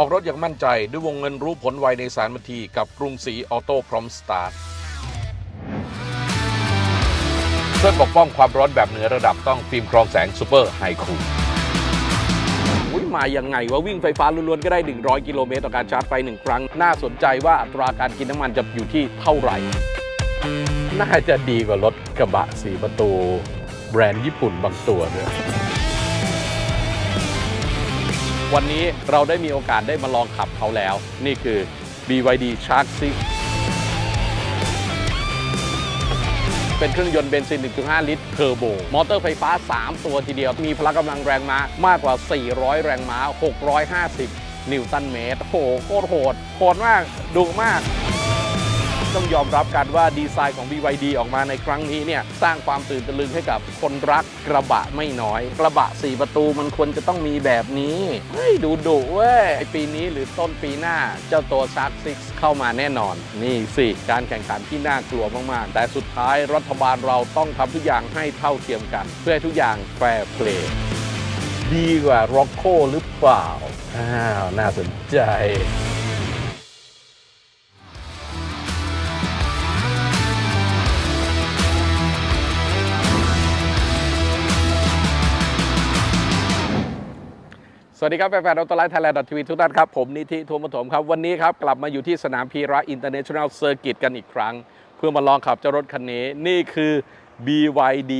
ออกรถอย่างมั่นใจด้วยวงเงินรู้ผลไวในสารบันทีกับกรุงศรีออโต้พร้อมสตาร์ทเพื่อปกป้องความร้อนแบบเหนือระดับต้องฟิล์มกรองแสงซูเปอร์ไฮคูลอุ้ยมายังไงว่าวิ่งไฟฟ้าล้วนๆ ก็ได้ 100 กิโลเมตรต่อการชาร์จไฟหนึ่งครั้ง น่าสนใจว่าอัตราการกินน้ำมันจะอยู่ที่เท่าไหร่ น่าจะดีกว่ารถกระบะสีประตู แบรนด์ญี่ปุ่นบางตัวด้วย วันนี้เราได้มีโอกาสได้มาลองขับเขาแล้ว นี่คือ BYD Shark 6เป็นเครื่องยนต์เบนซิน 1.5 ลิตรเทอร์โบ มอเตอร์ไฟฟ้า 3 ตัวทีเดียว มีพละกำลังแรงม้ามากกว่า 400 แรงม้า 650 นิวตันเมตรโอ้โหโคตรโหด โหดมากดุมาก ต้องยอมรับกันว่าดีไซน์ของ BYD ออกมาในครั้งนี้เนี่ยสร้างความตื่นตะลึงให้กับคนรักกระบะไม่น้อย กระบะ 4 ประตูมันควรจะต้องมีแบบนี้เฮ้ยดูดุเว้ยปีนี้หรือต้นปีหน้าเจ้าตัว Shark 6เข้ามาแน่นอน นี่สิ การแข่งขันที่น่ากลัวมาก ๆ แต่สุดท้ายรัฐบาลเราต้องทำทุกอย่างให้เท่าเทียมกัน เพื่อให้ทุกอย่างแฟร์เพลย์ดีกว่าร็อกโคหรือเปล่าอ้าวน่าสนใจ สวัสดีครับแฟนๆอัลตไลท์ไทยแลนด์ทีวีทุกท่านครับ ผมนิธิทวมปฐมครับ วันนี้ครับ กลับมาอยู่ที่สนามพีระอินเตอร์เนชั่นแนลเซอร์กิตกันอีกครั้ง เพื่อมาลองขับเจ้ารถคันนี้ นี่คือ BYD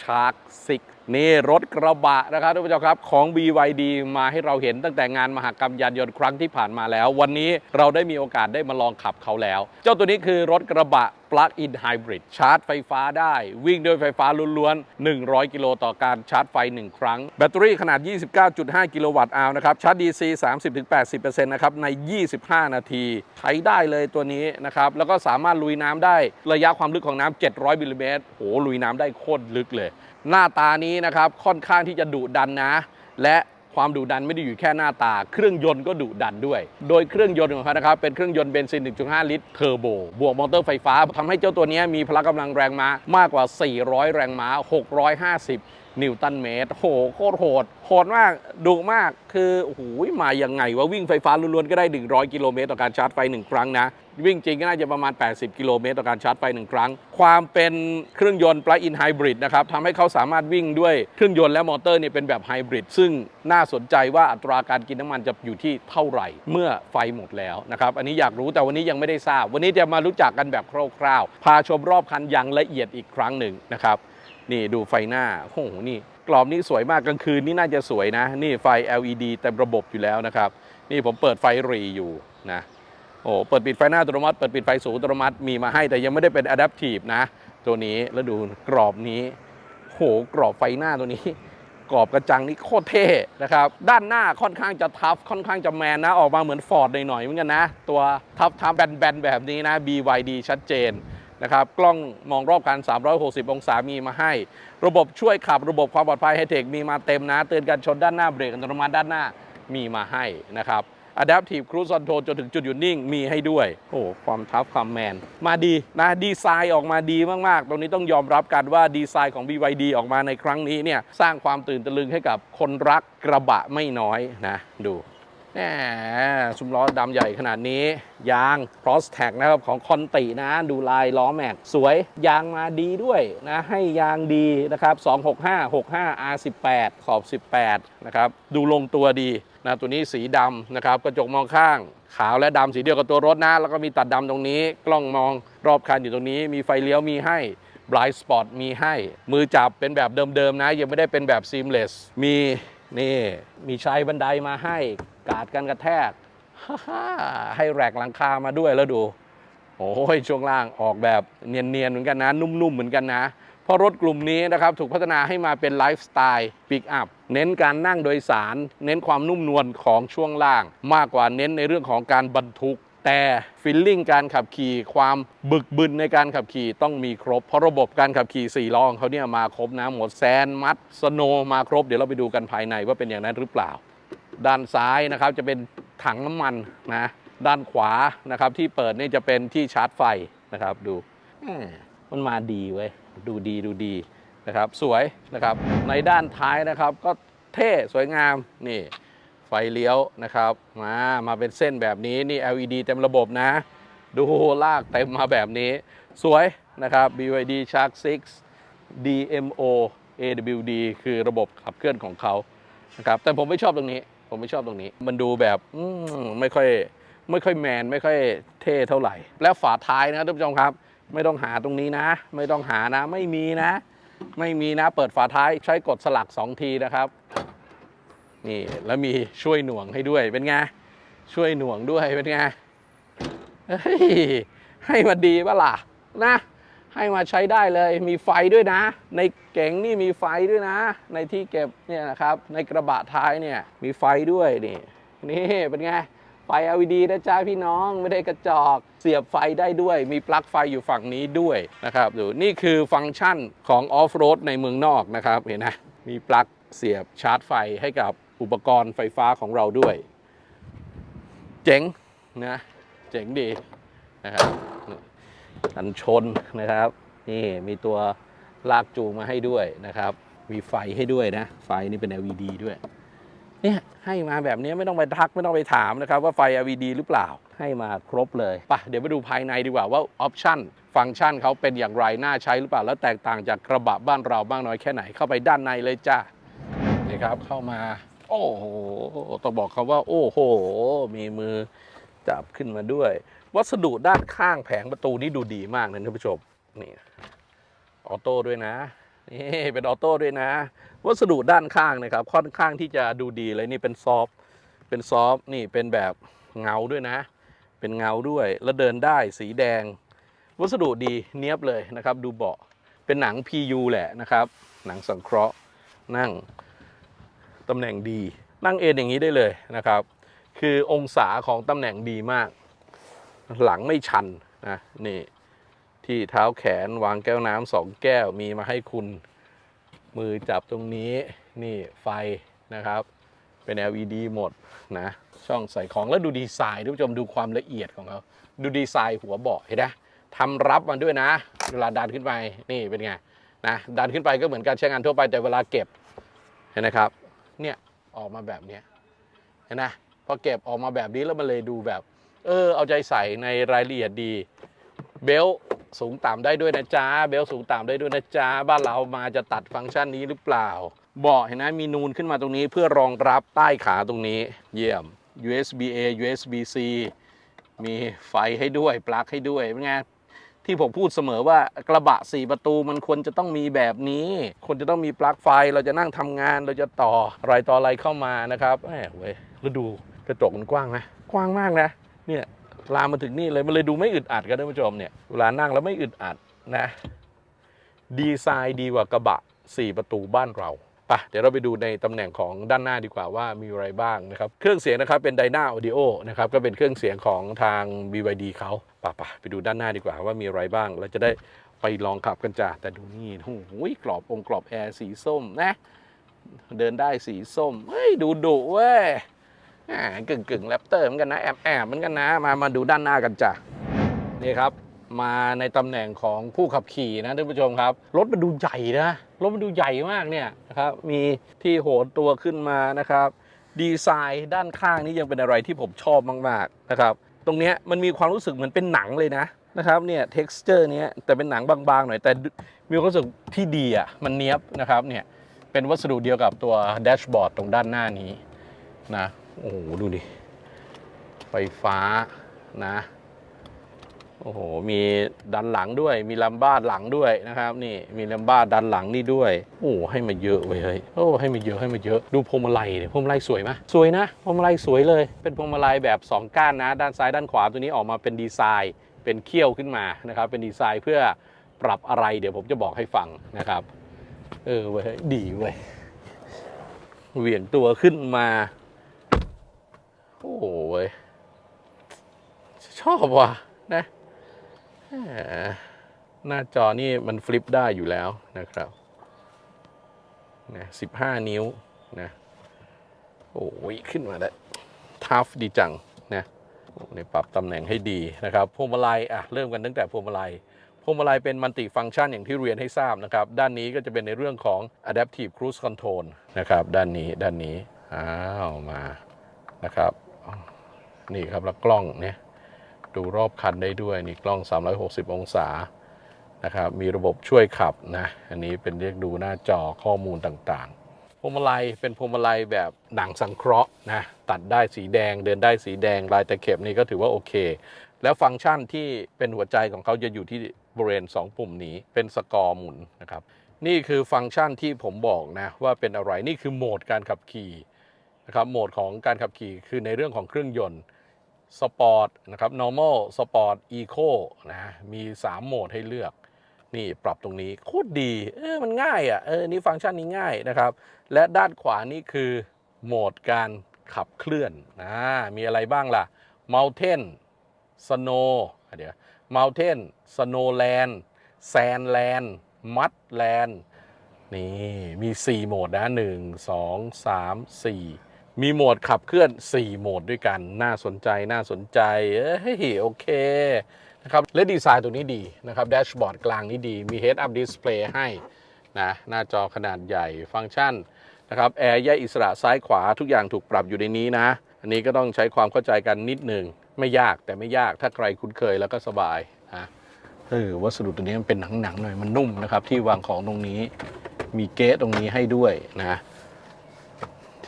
Shark 6 นี่รถกระบะนะครับทุกผู้ชมครับของ BYD มาให้เราเห็นตั้งแต่งานมหกรรมยานยนต์ครั้งที่ผ่านมาแล้ว วันนี้เราได้มีโอกาสได้มาลองขับเขาแล้ว เจ้าตัวนี้คือรถกระบะ Plug-in Hybrid ชาร์จไฟฟ้าได้ วิ่งด้วยไฟฟ้าล้วนๆ 100 กิโลต่อการชาร์จไฟ 1 ครั้ง แบตเตอรี่ขนาด 29.5 กิโลวัตต์อาวนะครับ ชาร์จ DC 30-80%นะครับ ใน 25 นาที ใช้ได้เลยตัวนี้นะครับ แล้วก็สามารถลุยน้ำได้ระยะความลึกของน้ำ700มิลลิเมตรโหลุยน้ำได้โคตรลึกเลย หน้าตานี้นะครับค่อนข้างที่จะดุดันนะ และความดุดันไม่ได้อยู่แค่หน้าตา เครื่องยนต์ก็ดุดันด้วย โดยเครื่องยนต์ของเขานะครับเป็นเครื่องยนต์เบนซิน 1.5 ลิตรเทอร์โบบวกมอเตอร์ไฟฟ้าทำให้เจ้าตัวนี้มีพละกำลังแรงม้ามากกว่า 400 แรงม้า 650 นิวตันเมตรโหโคตรโหด โหดมากดุมากคือโอ้โหมายังไงว่าวิ่งไฟฟ้าล้วนๆก็ได้ 100 กิโลเมตรต่อการชาร์จไฟ 1 ครั้งนะ วิ่งจริงก็น่าจะประมาณ 80 กิโลเมตรต่อการชาร์จไฟ 1 ครั้ง ความเป็นเครื่องยนต์ plug-in hybrid นะครับทำให้เขาสามารถวิ่งด้วยเครื่องยนต์และมอเตอร์เนี่ยเป็นแบบไฮบริดซึ่งน่าสนใจว่าอัตราการกินน้ำมันจะอยู่ที่เท่าไหร่ เมื่อไฟหมดแล้วนะครับอันนี้อยากรู้แต่วันนี้ยังไม่ได้ทราบ วันนี้จะมารู้จักกันแบบคร่าวๆพาชมรอบคันอย่างละเอียดอีกครั้งหนึ่งนะครับ นี่ดูไฟหน้าโอ้โหนี่กรอบนี้สวยมากกลางคืนนี่น่าจะสวยนะ นี่ไฟ LED เต็มระบบอยู่แล้วนะครับ นี่ผมเปิดไฟรีอยู่นะโอ้โหเปิดปิดไฟหน้าอัตโนมัติเปิดปิดไฟสูงอัตโนมัติมีมาให้แต่ยังไม่ได้เป็น Adaptive นะ ตัวนี้แล้วดูกรอบนี้โหกรอบไฟหน้าตัวนี้ กรอบกระจังนี่โคตรเท่นะครับ ด้านหน้าค่อนข้างจะทัฟค่อนข้างจะแมนนะ ออกมาเหมือนฟอร์ดหน่อยๆเหมือนกันนะ ตัวทัฟทัฟแบนๆแบบนี้นะ BYD ชัดเจน นะครับกล้องมองรอบคัน 360 องศามีมาให้ ระบบช่วยขับระบบความปลอดภัยไฮเทคมีมาเต็มนะ เตือนการชนด้านหน้าเบรกอัตโนมัติด้านหน้ามีมาให้นะครับ Adaptive Cruise Control จนถึงจุดหยุดนิ่งมีให้ด้วย โอ้โหความทัฟความแมน มาดีนะดีไซน์ออกมาดีมาก ๆ ตรงนี้ต้องยอมรับกันว่าดีไซน์ของ BYD ออกมาในครั้งนี้เนี่ยสร้างความตื่นตะลึงให้กับคนรักกระบะไม่น้อยนะดู แหมซุ้มล้อดำใหญ่ขนาดนี้ ยาง cross tag นะครับของคอนตินะ ดูลายล้อแม็ก สวย ยางมาดีด้วยนะ ให้ยางดีนะครับ 265 65 R18 ขอบ 18 นะครับ ดูลงตัวดีนะตัวนี้สีดำนะครับ กระจกมองข้าง ขาวและดำสีเดียวกับตัวรถนะ แล้วก็มีตัดดำตรงนี้ กล้องมองรอบคันอยู่ตรงนี้ มีไฟเลี้ยวมีให้ blind spot มีให้ มือจับเป็นแบบเดิมๆนะ ยังไม่ได้เป็นแบบ seamless มี นี่มีชายบันไดมาให้กาดกันกระแทก ให้แรกหลังคามาด้วยแล้วดู โอ้ยช่วงล่างออกแบบเนียนๆเหมือนกันนะ นุ่มๆเหมือนกันนะ เพราะรถกลุ่มนี้นะครับถูกพัฒนาให้มาเป็นไลฟ์สไตล์ปิกอัพเน้นการนั่งโดยสาร เน้นความนุ่มนวลของช่วงล่าง มากกว่าเน้นในเรื่องของการบรรทุก แต่ฟิลลิ่งการขับขี่ความบึกบึนในการขับขี่ต้องมีครบ เพราะระบบการขับขี่4ล้อของเขาเนี่ยมาครบนะหมดแซนมัดสโนมาครบ เดี๋ยวเราไปดูกันภายในว่าเป็นอย่างนั้นหรือเปล่า ด้านซ้ายนะครับจะเป็นถังน้ำมันนะด้านขวานะครับที่เปิดนี่จะเป็นที่ชาร์จไฟนะครับดูมันมาดีเว้ยดูดีดูดีนะครับสวยนะครับในด้านท้ายนะครับก็เท่สวยงามนี่ ฟเลี้ยวนะครับมามาเป็นเส้นแบบนี้นี่ LED เต็มระบบนะ ดูลากเต็มมาแบบนี้ สวยนะครับ BYD Shark 6 DMO AWD คือระบบขับเคลื่อนของเขานะครับแต่ผมไม่ชอบตรงนี้ ผมไม่ชอบตรงนี้ มันดูแบบมไม่ค่อยไม่ค่อยแมน ไม่ค่อยเท่เท่าไหร่ แล้วฝาท้ายนะท่านผู้ชมครับ ไม่ต้องหาตรงนี้นะ ไม่ต้องหานะ ไม่มีนะ ไม่มีนะ เปิดฝาท้ายใช้กดสลัก 2 ทีนะครับ นี่แล้วมีช่วยหน่วงให้ด้วยเป็นไงช่วยหน่วงด้วยเป็นไงให้มาดีปะล่ะนะ ให้มาใช้ได้เลยมีไฟด้วยนะ ในเก๋งนี่มีไฟด้วยนะ ในที่เก็บเนี่ยนะครับ ในกระบะท้ายเนี่ยมีไฟด้วยนี่นี่เป็นไงไฟ LED นะจ๊ะพี่น้องไม่ได้กระจอก เสียบไฟได้ด้วย มีปลั๊กไฟอยู่ฝั่งนี้ด้วยนะครับดูนี่คือฟังก์ชันของออฟโรดในเมืองนอกนะครับเห็นนะมีปลั๊กเสียบชาร์จไฟให้กับ อุปกรณ์ไฟฟ้าของเราด้วย เจ๋งนะเจ๋งดีนะครับกันชนนะครับ นี่มีตัวลากจูงมาให้ด้วยนะครับ มีไฟให้ด้วยนะ ไฟนี่เป็น LED ด้วยเนี่ยให้มาแบบนี้ไม่ต้องไปทักไม่ต้องไปถามนะครับ ว่าไฟ LED หรือเปล่าให้มาครบเลยปะเดี๋ยวไปดูภายในดีกว่าว่าออปชั่นฟังก์ชันเขาเป็นอย่างไรน่าใช้หรือเปล่า แล้วแตกต่างจากกระบะบ้านเราบ้างน้อยแค่ไหนเข้าไปด้านในเลยจ้านี่ครับเข้ามา โอ้โหต้องบอกคำว่า โอ้โห มีมือจับขึ้นมาด้วย วัสดุด้านข้างแผงประตูนี่ดูดีมากนะท่านผู้ชมนี่ออโต้ด้วยนะนี่เป็นออโต้ด้วยนะ วัสดุด้านข้างนะครับ ค่อนข้างที่จะดูดีเลยนี่เป็นซอฟเป็นซอฟนี่เป็นแบบเงาด้วยนะ เป็นเงาด้วยแล้วเดินได้สีแดง วัสดุดีเนียบเลยนะครับ ดูเบาะเป็นหนัง PU แหละนะครับ หนังสังเคราะห์นั่ง ตำแหน่งดีนั่งเอนอย่างนี้ได้เลยนะครับ คือองศาของตำแหน่งดีมาก หลังไม่ชันนะนี่ที่เท้าแขนวางแก้วน้ำสองแก้วมีมาให้คุณมือจับตรงนี้นี่ไฟนะครับ เป็น LED หมดนะช่องใส่ของแล้วดูดีไซน์ท่านผู้ชมดูความละเอียดของเขาดูดีไซน์หัวเบาะเห็นไหมทำรับมันด้วยนะ เวลาดันขึ้นไปนี่เป็นไงนะดันขึ้นไปก็เหมือนการใช้งานทั่วไปแต่เวลาเก็บเห็นไหมครับ เนี่ยออกมาแบบนี้เห็นไหมพอเก็บออกมาแบบนี้แล้วมันเลยดูแบบ เออ เอาใจใส่ในรายละเอียดดี เบลสูงต่ำได้ด้วยนะจ๊ะเบลสูงต่ำได้ด้วยนะจ๊ะบ้านเรามาจะตัดฟังก์ชันนี้หรือเปล่าเบาะเห็นไหมมีนูนขึ้นมาตรงนี้เพื่อรองรับใต้ขาตรงนี้ เยี่ยม USB A USB C มีไฟให้ด้วย ปลั๊กให้ด้วยเป็นไง ที่ผมพูดเสมอว่ากระบะ4ประตูมันควรจะต้องมีแบบนี้ควรจะต้องมีปลั๊กไฟ เราจะนั่งทำงานเราจะต่ออะไรต่ออะไรเข้ามานะครับแหมเว้ยแล้วดูกระจกมันกว้างไหมกว้างมากนะ เนี่ยลามมาถึงนี่เลยมันเลยดูไม่อึดอัดกันท่านผู้ชมเนี่ยเวลานั่งแล้วไม่อึดอัดนะ ดีไซน์ดีกว่ากระบะ 4 ประตูบ้านเรา ปะเดี๋ยวเราไปดูในตำแหน่งของด้านหน้าดีกว่าว่ามีอะไรบ้างนะครับ เครื่องเสียงนะครับเป็น Dyna Audio นะครับก็เป็นเครื่องเสียงของทาง BYD เขาปะปะไปดูด้านหน้าดีกว่าว่ามีอะไรบ้างเราจะได้ไปลองขับกันจ้าแต่ดูนี่โอ้โหกรอบองค์กรอบแอร์สีส้มนะ เดินได้สีส้มเฮ้ยดูดุเว้ยกึ่งกึ่งแรปเตอร์เหมือนกันนะแอบแอบเหมือนกันนะมามาดูด้านหน้ากันจ้ะนี่ครับ มาในตำแหน่งของผู้ขับขี่นะท่านผู้ชมครับ รถมันดูใหญ่นะรถมันดูใหญ่มากเนี่ยนะครับมีที่โหนตัวขึ้นมานะครับ ดีไซน์ด้านข้างนี่ยังเป็นอะไรที่ผมชอบมากๆนะครับตรงเนี้ยมันมีความรู้สึกเหมือนเป็นหนังเลยนะนะครับเนี่ย texture เนี้ยแต่เป็นหนังบางๆหน่อยแต่มีความรู้สึกที่ดีอะมันเนี้ยบนะครับเนี่ยเป็นวัสดุเดียวกับตัวแดชบอร์ดตรงด้านหน้านี้นะโอ้โหดูดิไฟฟ้านะ โอ้โห มีดันหลังด้วย มีลัมบ้าหลังด้วยนะครับ นี่มีลัมบ้าดันหลังนี่ด้วย โอ้โหให้มาเยอะเว้ยเฮ้ยโอ้ให้มาเยอะให้มาเยอะดูพวงมาลัยเนี่ยพวงมาลัยสวยไหมสวยนะพวงมาลัยสวยเลย เป็นพวงมาลัยแบบ 2 ก้านนะ ด้านซ้ายด้านขวาตัวนี้ออกมาเป็นดีไซน์ เป็นเขี้ยวขึ้นมานะครับ เป็นดีไซน์เพื่อปรับอะไร เดี๋ยวผมจะบอกให้ฟังนะครับ เออเว้ยดีเว้ยเหวี่ยงตัวขึ้นมา โอ้โหเว้ยชอบว่ะนะ หน้าจอนี่มันฟลิปได้อยู่แล้วนะครับนะสิบห้านิ้วนะโอ้ยขึ้นมาได้ทัฟดีจังนะโอ้นี่ปรับตำแหน่งให้ดีนะครับพวงมาลัยอะเริ่มกันตั้งแต่พวงมาลัยพวงมาลัยเป็นมัลติฟังก์ชันอย่างที่เรียนให้ทราบนะครับ ด้านนี้ก็จะเป็นในเรื่องของ adaptive cruise control นะครับ ด้านนี้ด้านนี้อ้าวมานะครับ นี่ครับแล้วกล้องเนี่ย ดูรอบคันได้ด้วยนี่กล้อง 360 องศานะครับมีระบบช่วยขับนะอันนี้เป็นเรียกดูหน้าจอข้อมูลต่างๆพวงมาลัยเป็นพวงมาลัยแบบหนังสังเคราะห์นะตัดได้สีแดงเดินได้สีแดงลายตะเข็บนี่ก็ถือว่าโอเค แล้วฟังก์ชันที่เป็นหัวใจของเขาจะอยู่ที่บริเวณ2 ปุ่มนี้เป็นสกอร์หมุนนะครับนี่คือฟังก์ชันที่ผมบอกนะว่าเป็นอะไรนี่คือโหมดการขับขี่นะครับโหมดของการขับขี่คือในเรื่องของเครื่องยนต์ สปอร์ตนะครับ normal สปอร์ต eco นะมี 3 โหมดให้เลือก นี่ปรับตรงนี้โคตรดี เออมันง่ายอะเออนี่ฟังก์ชันนี้ง่ายนะครับ และด้านขวานี่คือโหมดการขับเคลื่อนนะมีอะไรบ้างล่ะ mountain snow อ่เดี๋ยว mountain snowland sandland mudland นี่มี 4 โหมดนะ 1 2 3 4 มีโหมดขับเคลื่อน 4 โหมดด้วยกัน น่าสนใจ น่าสนใจ เอ้ย โอเค นะครับ และดีไซน์ตัวนี้ดีนะครับ แดชบอร์ดกลางนี้ดี มี Head Up Display ให้นะ หน้าจอขนาดใหญ่ ฟังก์ชันนะครับ แอร์แยกอิสระซ้ายขวาทุกอย่างถูกปรับอยู่ในนี้นะ อันนี้ก็ต้องใช้ความเข้าใจกันนิดหนึ่ง ไม่ยากแต่ไม่ยาก ถ้าใครคุ้นเคยแล้วก็สบายนะเออวัสดุตัวนี้มันเป็นหนังๆหน่อย มันนุ่มนะครับ ที่วางของตรงนี้ มีเกสตรงนี้ให้ด้วยนะ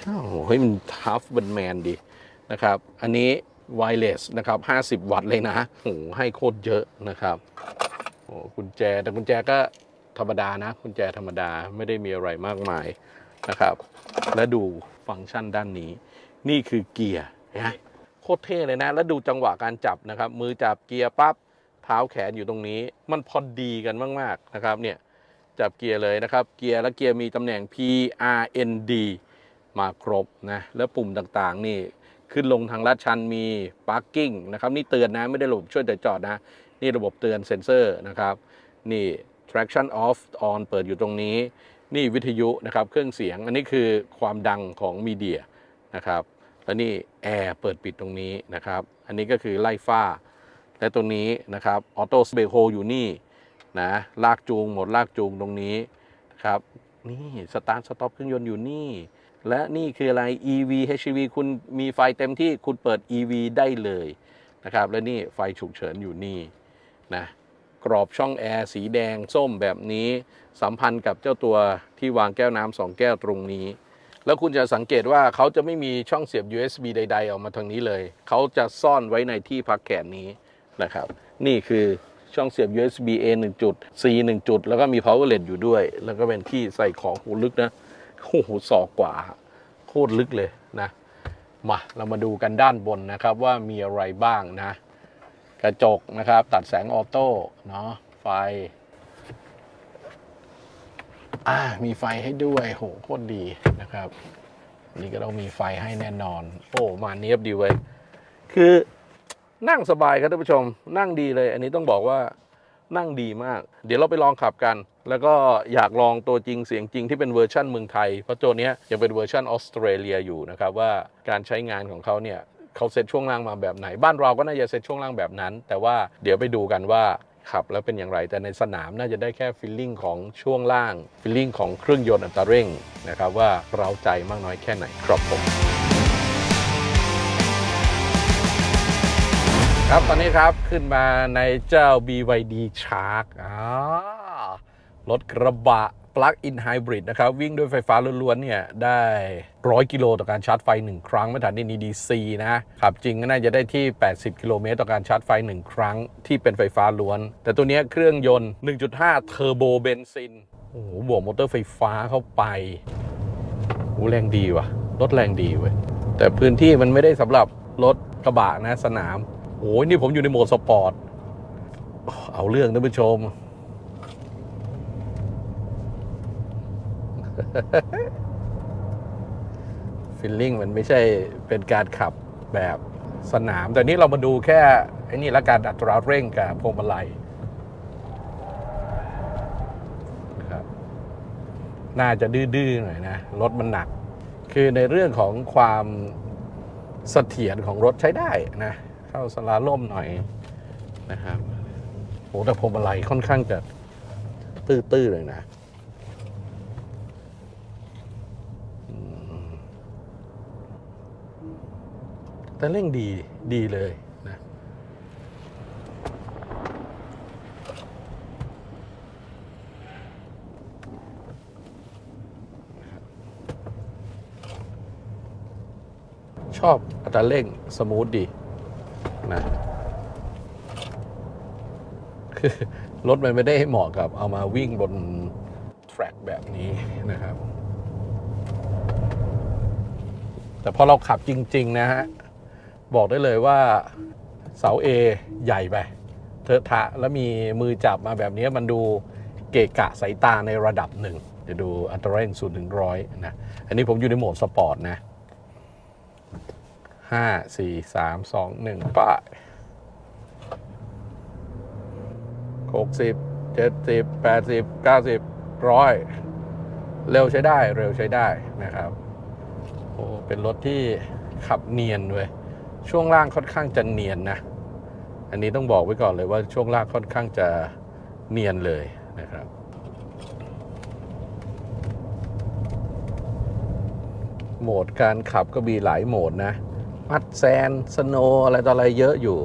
โอ้โหเฮ้ยมันทัฟเป็นแมนดีนะครับ อันนี้ไวเลสนะครับ 50 วัตต์เลยนะโอ้โหให้โคตรเยอะนะครับโอ้กุญแจแต่กุญแจก็ธรรมดานะกุญแจธรรมดาไม่ได้มีอะไรมากมายนะครับ และดูฟังก์ชันด้านนี้ นี่คือเกียร์นะโคตรเท่เลยนะ แล้วดูจังหวะการจับนะครับ มือจับเกียร์ปั๊บเท้าแขนอยู่ตรงนี้ มันพอดีกันมาก ๆ นะครับเนี่ยจับเกียร์เลยนะครับ เกียร์และเกียร์มีตำแหน่ง P R N D มาครบนะแล้วปุ่มต่างๆ นี่ขึ้นลงทางลาดชันมี parking นะครับนี่เตือนนะไม่ได้ระบบช่วยแต่จอดนะ นี่ระบบเตือนเซ็นเซอร์นะครับ นี่ traction off on เปิดอยู่ตรงนี้ นี่วิทยุนะครับเครื่องเสียงอันนี้คือความดังของมีเดียนะครับแล้วนี่แอร์เปิดปิดตรงนี้นะครับ อันนี้ก็คือไล่ฟ้า และตรงนี้นะครับออโต้สเบรกโฮอยู่นี่นะลากจูงหมดลากจูงตรงนี้นะครับนี่สตาร์ทสต็อปเครื่องยนต์อยู่นี่ และนี่คืออะไร EV HEV คุณมีไฟเต็มที่คุณเปิด EV ได้เลยนะครับ และนี่ไฟฉุกเฉินอยู่นี่นะกรอบช่องแอร์สีแดงส้มแบบนี้สัมพันธ์กับเจ้าตัวที่วางแก้วน้ำสองแก้วตรงนี้ แล้วคุณจะสังเกตว่าเขาจะไม่มีช่องเสียบ USB ใด ๆ ออกมาทางนี้เลย เขาจะซ่อนไว้ในที่พักแขนนี้นะครับ นี่คือช่องเสียบ USB A 1จุด C 1จุด แล้วก็มี power LED อยู่ด้วย แล้วก็เป็นที่ใส่ของหูลึกนะ โอ้โหศอกกว่า โคตรลึกเลยนะ มาเรามาดูกันด้านบนนะครับว่ามีอะไรบ้างนะ กระจกนะครับ ตัดแสงออโต้เนาะไฟอ่ามีไฟให้ด้วยโหโคตรดีนะครับ นี่ก็ต้องมีไฟให้แน่นอน โอ้มาเนียบดีเว้ยคือนั่งสบายครับท่านผู้ชม นั่งดีเลย อันนี้ต้องบอกว่านั่งดีมาก เดี๋ยวเราไปลองขับกัน แล้วก็อยากลองตัวจริงเสียงจริงที่เป็นเวอร์ชั่นเมืองไทย เพราะตัวนี้ยังเป็นเวอร์ชั่นออสเตรเลียอยู่นะครับว่าการใช้งานของเขาเนี่ยเขาเซตช่วงล่างมาแบบไหน บ้านเราก็น่าจะเซตช่วงล่างแบบนั้น แต่ว่าเดี๋ยวไปดูกันว่าขับแล้วเป็นอย่างไร แต่ในสนามน่าจะได้แค่ฟีลลิ่งของช่วงล่างฟีลลิ่งของเครื่องยนต์อัตราเร่งนะครับว่าเราใจมากน้อยแค่ไหนครับผมครับตอนนี้ครับขึ้นมาในเจ้า BYD Shark อ่า รถกระบะ Plug-in Hybrid นะครับ วิ่งด้วยไฟฟ้าล้วนๆเนี่ยได้ 100 กิโลต่อการชาร์จไฟ 1 ครั้งไม่ถันนี่ DC นะขับจริงก็น่าจะได้ที่ 80 กิโลเมตรต่อการชาร์จไฟ 1 ครั้งที่เป็นไฟฟ้าล้วน แต่ตัวนี้เครื่องยนต์ 1.5 เทอร์โบเบนซินโอ้โหบวกมอเตอร์ไฟฟ้าเข้าไปโอ้แรงดีว่ะรถแรงดีเว้ยแต่พื้นที่มันไม่ได้สำหรับรถกระบะนะสนามโอ้ยนี่ผมอยู่ในโหมดสปอร์ตเอาเรื่องท่านผู้ชม ฟิลลิ่งมันไม่ใช่เป็นการขับแบบสนาม แต่นี่เรามาดูแค่ไอ้นี่ละการอัตราเร่งกับพวงมาลัยครับน่าจะดื้อๆหน่อยนะ รถมันหนัก คือในเรื่องของความเสถียรของรถใช้ได้นะ เข้าสลาล่มหน่อยนะครับโหแต่พวงมาลัยค่อนข้างจะตื้อๆเลยนะ แต่เร่งดีดีเลยนะชอบอัตราเร่งสมูทดีนะคือรถมันไม่ได้เหมาะกับเอามาวิ่งบนแทร็กแบบนี้นะครับ แต่พอเราขับจริง ๆ นะฮะ บอกได้เลยว่าเสา A ใหญ่ไปเทอะทะแล้วมีมือจับมาแบบนี้มันดูเกะกะสายตาในระดับหนึ่งเดี๋ยวดูอัตราเร่งศูนย์ถึงร้อยนะ อันนี้ผมอยู่ในโหมดสปอร์ตนะห้าสี่สามสองหนึ่งป้ายหกสิบเจ็ดสิบแปดสิบเก้าสิบร้อยเร็วใช้ได้เร็วใช้ได้นะครับโอ้เป็นรถที่ขับเนียนด้วย ช่วงล่างค่อนข้างจะเนียนนะ อันนี้ต้องบอกไว้ก่อนเลยว่าช่วงล่างค่อนข้างจะเนียนเลยนะครับ โหมดการขับก็มีหลายโหมดนะ มัดแซน สโนอะไรต่ออะไรเยอะอยู่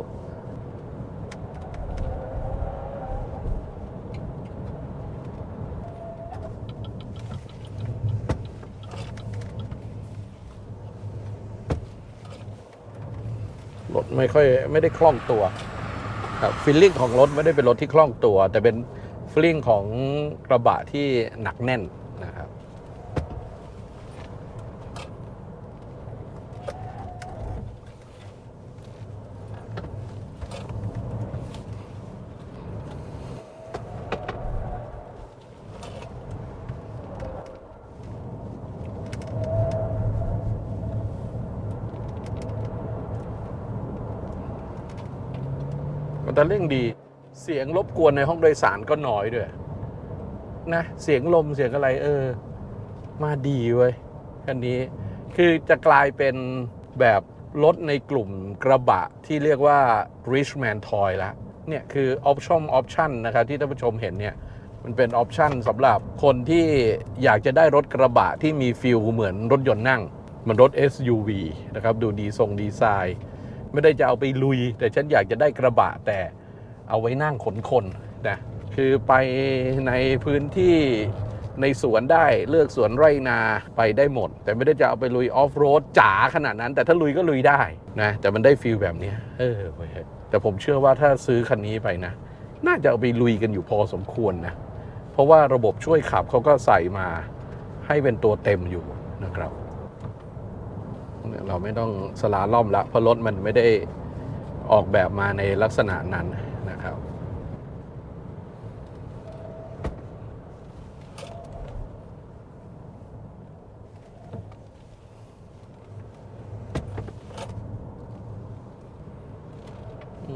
รถไม่ค่อยไม่ได้คล่องตัวครับฟีลลิ่งของรถไม่ได้เป็นรถที่คล่องตัว แต่เป็นฟีลลิ่งของกระบะที่หนักแน่นนะ คันเร่งดี เสียงรบกวนในห้องโดยสารก็น้อยด้วยนะเสียงลมเสียงอะไร เออ มาดีเว้ยคันนี้คือจะกลายเป็นแบบรถในกลุ่มกระบะที่เรียกว่า rich man toy ละเนี่ยคือออปชั่นออปชั่นนะครับที่ท่านผู้ชมเห็นเนี่ยมันเป็นออปชั่นสำหรับคนที่อยากจะได้รถกระบะที่มีฟิลเหมือนรถยนต์นั่งมือนรถ SUV นะครับ ดูดีทรงดีไซน์ ไม่ได้จะเอาไปลุย แต่ฉันอยากจะได้กระบะแต่เอาไว้นั่งขนคนนะคือไปในพื้นที่ในสวนได้เลือกสวนไร่นาไปได้หมด แต่ไม่ได้จะเอาไปลุยออฟโรดจ๋าขนาดนั้น แต่ถ้าลุยก็ลุยได้นะแต่มันได้ฟีลแบบนี้เออแต่ผมเชื่อว่าถ้าซื้อคันนี้ไปนะ น่าจะเอาไปลุยกันอยู่พอสมควรนะ เพราะว่าระบบช่วยขับเขาก็ใส่มาให้เป็นตัวเต็มอยู่นะครับ เราไม่ต้องสลาล่อมละเพราะรถมันไม่ได้ออกแบบมาในลักษณะนั้นนะครับ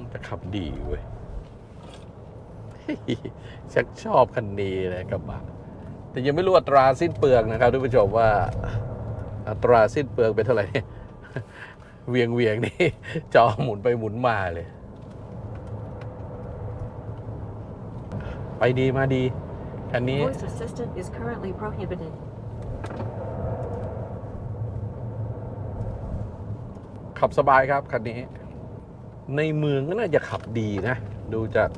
แต่ขับดีเว้ยชักชอบคันนี้เลยกระบะแต่ยังไม่รู้อัตราสิ้นเปลืองนะครับทุกผู้ชมว่า อัตราสิ้นเปลืองเป็นเท่าไหร่เวียงเวียงๆนี่จอหมุนไปหมุนมาเลย ไปดีมาดีคันนี้ Voice assistant is currently prohibited. ขับสบายครับคันนี้ ในเมืองก็น่าจะขับดีนะ ดูจาก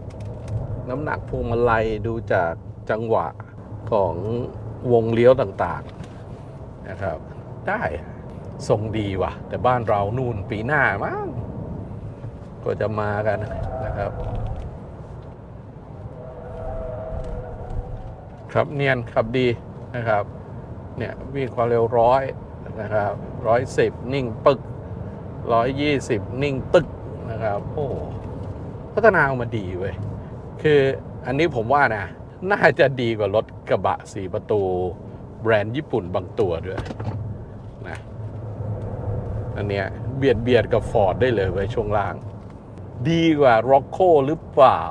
น้ำหนักพวงมาลัยดูจากจังหวะของวงเลี้ยวต่าง ๆ นะครับ ได้ทรงดีว่ะ แต่บ้านเรานู่นปีหน้ามั้งก็จะมากันนะครับ ครับเนียนขับดีนะครับ เนี่ยวิ่งความเร็วร้อยนะครับร้อยสิบนิ่งปึกร้อยยี่สิบนิ่งตึกนะครับ โอ้พัฒนาออกมาดีเว้ยคืออันนี้ผมว่านะ น่าจะดีกว่ารถกระบะสีประตู แบรนด์ญี่ปุ่นบางตัวด้วย อันเนี้ยเบียดเบียดกับฟอร์ดได้เลยเว้ช่วงล่าง ดีกว่าร็อกโคหรือเปล่า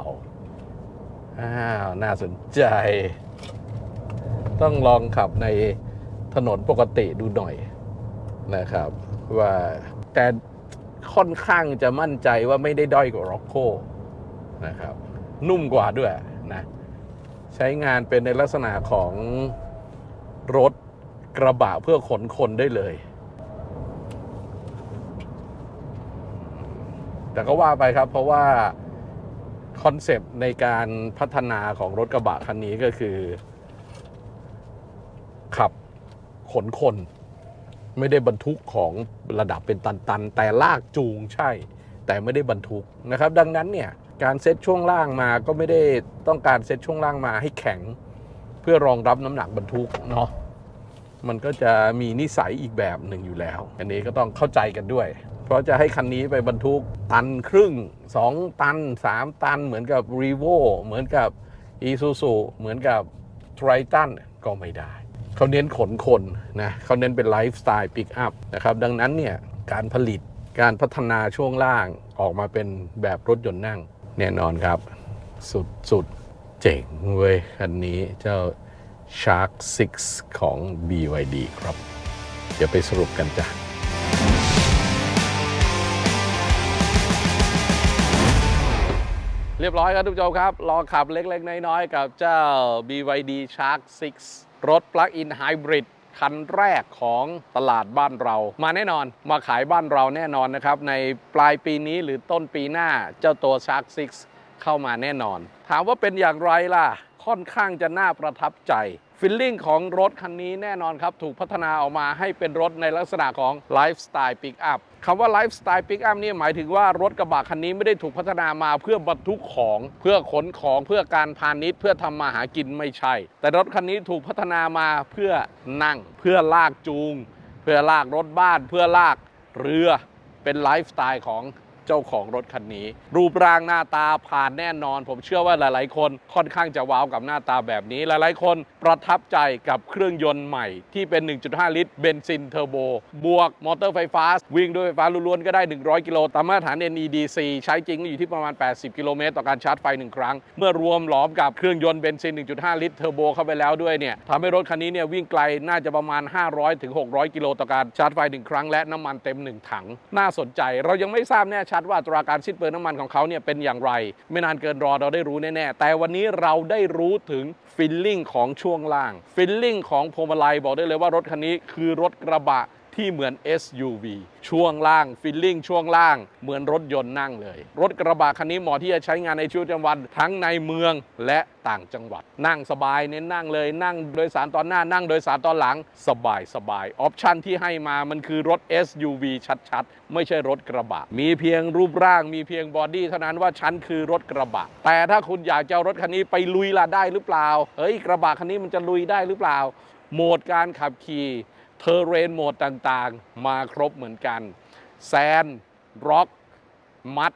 อ้าว น่าสนใจ ต้องลองขับในถนนปกติดูหน่อยนะครับ ว่าแต่ค่อนข้างจะมั่นใจว่าไม่ได้ด้อยกว่าร็อกโคนะครับ นุ่มกว่าด้วยนะ ใช้งานเป็นในลักษณะของรถกระบะเพื่อขนคนได้เลย แต่ก็ว่าไปครับ เพราะว่าคอนเซปต์ในการพัฒนาของรถกระบะคันนี้ก็คือ ขับขนคน ไม่ได้บรรทุกของระดับเป็นตันๆ แต่ลากจูงใช่ แต่ไม่ได้บรรทุกนะครับ ดังนั้นเนี่ยการเซตช่วงล่างมาก็ไม่ได้ต้องการเซตช่วงล่างมาให้แข็ง เพื่อรองรับน้ำหนักบรรทุกเนาะมันก็จะมีนิสัยอีกแบบหนึ่งอยู่แล้ว อันนี้ก็ต้องเข้าใจกันด้วย เพราะจะให้คันนี้ไปบรรทุกตันครึ่ง 2 ตัน 3 ตัน เหมือนกับ r e v o เหมือนกับ i s u z u เหมือนกับ t r i t o n ก็ไม่ได้ เขาเน้นขนคนนะเขาเน้นเป็นไลฟ์สไตล์ปิกอัพนะครับ ดังนั้นเนี่ย การผลิตการพัฒนาช่วงล่างออกมาเป็นแบบรถยนต์นั่ง แน่นอนครับ สุดสุดเจ๋งเว้ย คันนี้เจ้า Shark 6 ของ BYD ครับ เดี๋ยวไปสรุปกันจ้ะ เรียบร้อยครับทุกผู้ชมครับลองขับเล็กๆ น้อยๆ กับเจ้า BYD Shark 6 รถ Plug-in Hybrid คันแรกของตลาดบ้านเรา มาแน่นอนมาขายบ้านเราแน่นอนนะครับ ในปลายปีนี้หรือต้นปีหน้าเจ้าตัว Shark 6 เข้ามาแน่นอน ถามว่าเป็นอย่างไรล่ะ ค่อนข้างจะน่าประทับใจ ฟิลลิ่งของรถคันนี้แน่นอนครับ ถูกพัฒนาออกมาให้เป็นรถในลักษณะของไลฟ์สไตล์ปิกอัพคำว่าไลฟ์สไตล์ปิกอัพนี่หมายถึงว่ารถกระบะคันนี้ไม่ได้ถูกพัฒนามาเพื่อบรรทุกของ เพื่อขนของเพื่อการพาณิชย์เพื่อทำมาหากินไม่ใช่ แต่รถคันนี้ถูกพัฒนามาเพื่อนั่ง เพื่อลากจูง เพื่อลากรถบ้าน เพื่อลากเรือเป็นไลฟ์สไตล์ของ เจ้าของรถคันนี้ รูปร่างหน้าตาผ่านแน่นอน ผมเชื่อว่าหลายๆ คนค่อนข้างจะว้าวกับหน้าตาแบบนี้ หลายๆ คนประทับใจกับเครื่องยนต์ใหม่ ที่เป็น 1.5 ลิตรเบนซินเทอร์โบบวกมอเตอร์ไฟฟ้า วิ่งด้วยไฟฟ้าล้วนๆก็ได้ 100 กิโลตามมาตรฐาน NEDC ใช้จริงอยู่ที่ประมาณ 80 กิโลเมตรต่อการชาร์จไฟ 1 ครั้ง เมื่อรวมหลอมกับเครื่องยนต์เบนซิน 1.5 ลิตรเทอร์โบเข้าไปแล้วด้วยเนี่ยทำให้รถคันนี้เนี่ยวิ่งไกลน่าจะประมาณ 500-600 กิโลต่อการชาร์จไฟ 1 ครั้งและน้ำมันเต็ม 1 ถัง น่าสนใจเรายังไม่ทราบแน่ชัดว่าตราการสิ้นเปลืองน้ำมันของเขาเนี่ยเป็นอย่างไร ไม่นานเกินรอเราได้รู้แน่ๆ แต่วันนี้เราได้รู้ถึงฟิลลิ่งของช่วงล่างฟิลลิ่งของพวงมาลัยบอกได้เลยว่ารถคันนี้คือรถกระบะ ที่เหมือน SUV ช่วงล่างฟิลลิ่งช่วงล่างเหมือนรถยนต์นั่งเลย รถกระบะคันนี้เหมาะที่จะใช้งานในชีวิตประจำวันทั้งในเมืองและต่างจังหวัด นั่งสบายเน้นนั่งเลยนั่งโดยสารตอนหน้านั่งโดยสารตอนหลังสบายสบายออปชันที่ให้มามันคือรถ SUV ชัดๆ ไม่ใช่รถกระบะ มีเพียงรูปร่างมีเพียงบอดี้เท่านั้นว่าฉันคือรถกระบะ แต่ถ้าคุณอยากจะรถคันนี้ไปลุยล่ะได้หรือเปล่าเฮ้ยกระบะคันนี้มันจะลุยได้หรือเปล่า โหมดการขับขี่ เทอร์เรนโหมดต่างๆ มาครบเหมือนกัน แซนร็อกมัด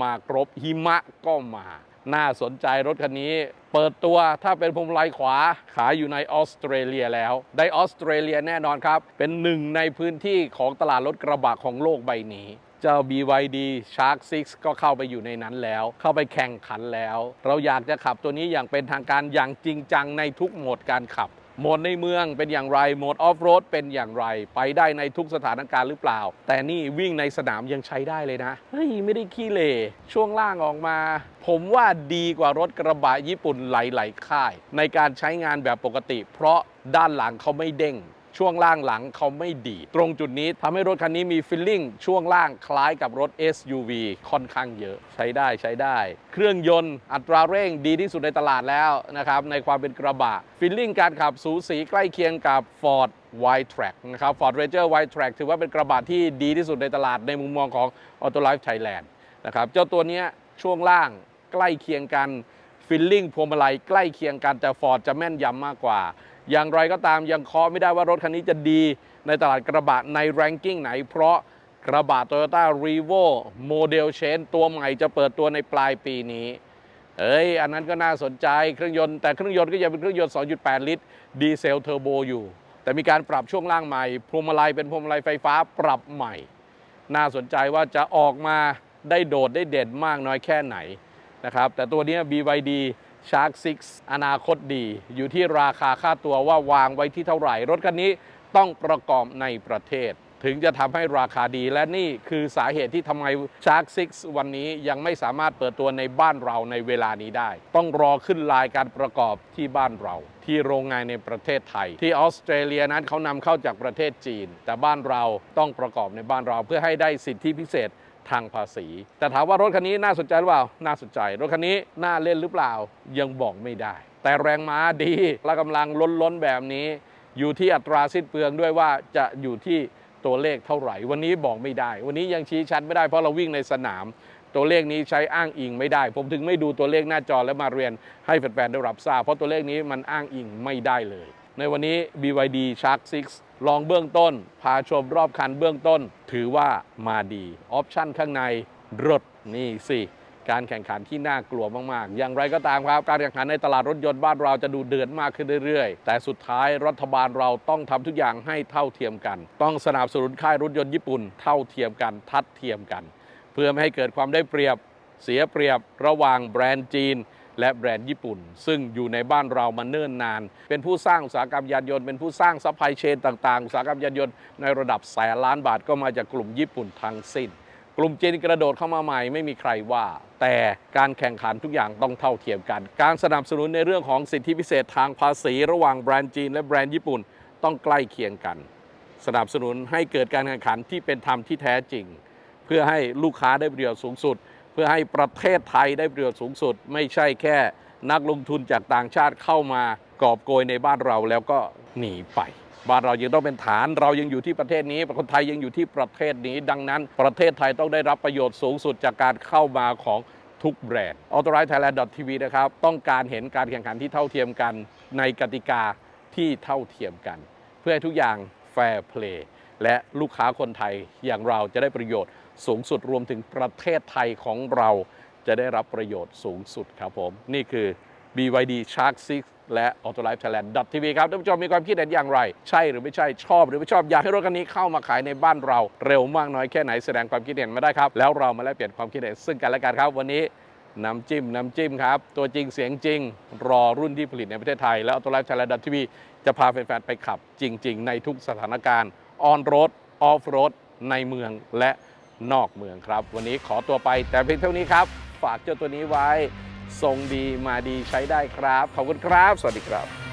มาครบหิมะก็มา น่าสนใจรถคันนี้ เปิดตัวถ้าเป็นพวงมาลัยขวา ขายอยู่ในออสเตรเลียแล้ว ได้ออสเตรเลียแน่นอนครับ เป็นหนึ่งในพื้นที่ของตลาดรถกระบะของโลกใบนี้เจ้า BYD Shark 6 ก็เข้าไปอยู่ในนั้นแล้ว เข้าไปแข่งขันแล้ว เราอยากจะขับตัวนี้อย่างเป็นทางการอย่างจริงจังในทุกโหมดการขับ โหมดในเมืองเป็นอย่างไร โหมดออฟโรดเป็นอย่างไร ไปได้ในทุกสถานการณ์หรือเปล่า แต่นี่วิ่งในสนามยังใช้ได้เลยนะ เฮ้ย ไม่ได้ขี้เหร่ช่วงล่างออกมา ผมว่าดีกว่ารถกระบะญี่ปุ่นหลายๆค่าย ในการใช้งานแบบปกติ เพราะด้านหลังเขาไม่เด้ง ช่วงล่างหลังเขาไม่ดีตรงจุดนี้ทำให้รถคันนี้มีฟิลลิ่งช่วงล่างคล้ายกับรถ SUV ค่อนข้างเยอะใช้ได้ใช้ได้ เครื่องยนต์อัตราเร่งดีที่สุดในตลาดแล้วนะครับในความเป็นกระบะฟิลลิ่งการขับสูสีใกล้เคียงกับ Ford Y-Track นะครับ Ford Ranger Y-Track ถือว่าเป็นกระบะที่ดีที่สุดในตลาดในมุมมองของ Autolife Thailand นะครับเจ้าตัวเนี้ยช่วงล่างใกล้เคียงกันฟิลลิ่งพวงมาลัยใกล้เคียงกันแต่ฟอร์ดจะแม่นยำมากกว่า อย่างไรก็ตามยังเคาะไม่ได้ว่ารถคันนี้จะดีในตลาดกระบะในแรงกิ้งไหน เพราะกระบะ Toyota r e v o Model c h a n g ตัวใหม่จะเปิดตัวในปลายปีนี้ เอ้ย อันนั้นก็น่าสนใจเครื่องยนต์แต่เครื่องยนต์ก็ยังเป็นเครื่องยนต์ 2.8 ลิตร ดีเซลเทอร์โบอยู่ แต่มีการปรับช่วงล่างใหม่พวงมาลัยเป็นพวงมาลัยไฟฟ้าปรับใหม่ น่าสนใจว่าจะออกมาได้โดดได้เด่นมากน้อยแค่ไหนนะครับแต่ตัวเนี้ย BYD Shark 6 อนาคตดี อยู่ที่ราคาค่าตัวว่าวางไว้ที่เท่าไหร่ รถคันนี้ต้องประกอบในประเทศ ถึงจะทำให้ราคาดีและนี่คือสาเหตุที่ทำไม Shark 6 วันนี้ยังไม่สามารถเปิดตัวในบ้านเราในเวลานี้ได้ ต้องรอขึ้นลายการประกอบที่บ้านเรา ที่โรงงานในประเทศไทย ที่ออสเตรเลียนั้นเขานำเข้าจากประเทศจีน แต่บ้านเราต้องประกอบในบ้านเราเพื่อให้ได้สิทธิพิเศษ ทางภาษี แต่ถามว่ารถคันนี้น่าสนใจหรือเปล่า น่าสนใจ รถคันนี้น่าเล่นหรือเปล่า ยังบอกไม่ได้ แต่แรงม้าดี และกำลังล้นๆแบบนี้ อยู่ที่อัตราสิ้นเปลืองด้วยว่าจะอยู่ที่ตัวเลขเท่าไหร่ วันนี้บอกไม่ได้ วันนี้ยังชี้ชัดไม่ได้เพราะเราวิ่งในสนาม ตัวเลขนี้ใช้อ้างอิงไม่ได้ ผมถึงไม่ดูตัวเลขหน้าจอแล้วมาเรียนให้แฟนๆได้รับทราบ เพราะตัวเลขนี้มันอ้างอิงไม่ได้เลย ในวันนี้ BYD Shark 6 ลองเบื้องต้น พาชมรอบคันเบื้องต้น ถือว่ามาดี ออปชั่นข้างในรถนี่สิการแข่งขันที่น่ากลัวมากๆ อย่างไรก็ตามครับ การแข่งขันในตลาดรถยนต์บ้านเราจะดูเดือดมากขึ้นเรื่อยๆ แต่สุดท้ายรัฐบาลเราต้องทำทุกอย่างให้เท่าเทียมกัน ต้องสนับสนุนค่ายรถยนต์ญี่ปุ่น เท่าเทียมกันทัดเทียมกัน เพื่อไม่ให้เกิดความได้เปรียบเสียเปรียบระหว่างแบรนด์จีน และแบรนด์ญี่ปุ่น ซึ่งอยู่ในบ้านเรามาเนิ่นนาน เป็นผู้สร้างอุตสาหกรรมยานยนต์เป็นผู้สร้างซัพพลายเชนต่างๆ อุตสาหกรรมยานยนต์ในระดับแสนล้านบาทก็มาจากกลุ่มญี่ปุ่นทั้งสิ้น กลุ่มจีนกระโดดเข้ามาใหม่ไม่มีใครว่า แต่การแข่งขันทุกอย่างต้องเท่าเทียมกัน การสนับสนุนในเรื่องของสิทธิพิเศษทางภาษี ระหว่างแบรนด์จีนและแบรนด์ญี่ปุ่นต้องใกล้เคียงกัน สนับสนุนให้เกิดการแข่งขันที่เป็นธรรมที่แท้จริง เพื่อให้ลูกค้าได้ประโยชน์สูงสุด พื่อให้ประเทศไทยได้ประโยชน์สูงสุด ไม่ใช่แค่นักลงทุนจากต่างชาติเข้ามากอบโกยในบ้านเราแล้วก็หนีไป บ้านเรายังต้องเป็นฐานเรายังอยู่ที่ประเทศนี้คนไทยยังอยู่ที่ประเทศนี้ ดังนั้น ประเทศไทยต้องได้รับประโยชน์สูงสุดจากการเข้ามาของทุกแบรนด์ a u t o r i g h t Thailand TV นะครับ ต้องการเห็นการแข่งขันที่เท่าเทียมกันในกติกาที่เท่าเทียมกัน เพื่อให้ทุกอย่างแฟร์เพลย์และลูกค้าคนไทยอย่างเราจะได้ประโยชน์ สูงสุดรวมถึงประเทศไทยของเราจะได้รับประโยชน์สูงสุดครับผม นี่คือ BYD Shark 6 และ Autolife Thailand TV ครับท่านผู้ชมมีความคิดเห็นอย่างไร ใช่หรือไม่ใช่ชอบ หรือไม่ชอบอยากให้รถคันนี้เข้ามาขายในบ้านเราเร็วมากน้อยแค่ไหนแสดงความคิดเห็นมาได้ครับ แล้วเรามาแลกเปลี่ยนความคิดเห็นซึ่งกันและกันครับวันนี้น้ำจิ้ม น้ำจิ้มครับ ตัวจริงเสียงจริง รอรุ่นที่ผลิตในประเทศไทย แล้ว Autolife Thailand TV จะพาแฟนๆไปขับจริง ๆ ในทุกสถานการณ์ออนโรดออฟโรดในเมืองและ นอกเมืองครับ วันนี้ขอตัวไปแต่เพียงเท่านี้ครับ ฝากเจ้าตัวนี้ไว้ทรงดีมาดีใช้ได้ครับ ขอบคุณครับ สวัสดีครับ